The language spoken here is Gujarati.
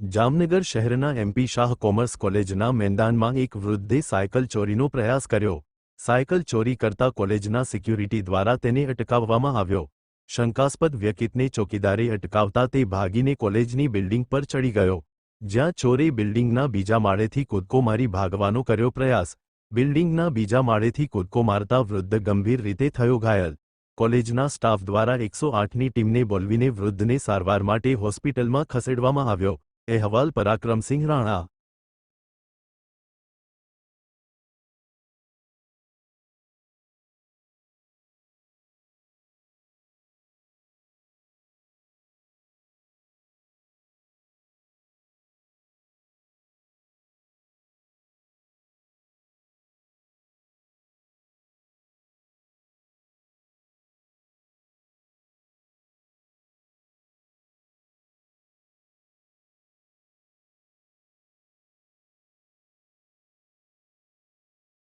જામનગર શહેરના એમપી શાહ કોમર્સ કોલેજના મેદાનમાં એક વૃદ્ધે સાયકલ ચોરીનો પ્રયાસ કર્યો. સાયકલ ચોરી કરતા કોલેજના સિક્યુરિટી દ્વારા તેને અટકાવવામાં આવ્યો. શંકાસ્પદ વ્યક્તિને ચોકીદારે અટકાવતા તે ભાગીને કોલેજની બિલ્ડિંગ પર ચડી ગયો. જ્યાં ચોરે બિલ્ડિંગના બીજા માળેથી કૂદકો મારી ભાગવાનો કર્યો પ્રયાસ. બિલ્ડિંગના બીજા માળેથી કૂદકો મારતા વૃદ્ધ ગંભીર રીતે થયો ઘાયલ. કોલેજના સ્ટાફ દ્વારા એકસો આઠની ટીમને બોલવીને વૃદ્ધને સારવાર માટે હોસ્પિટલમાં ખસેડવામાં આવ્યો. અહેવાલ પરાક્રમસિંહ રાણા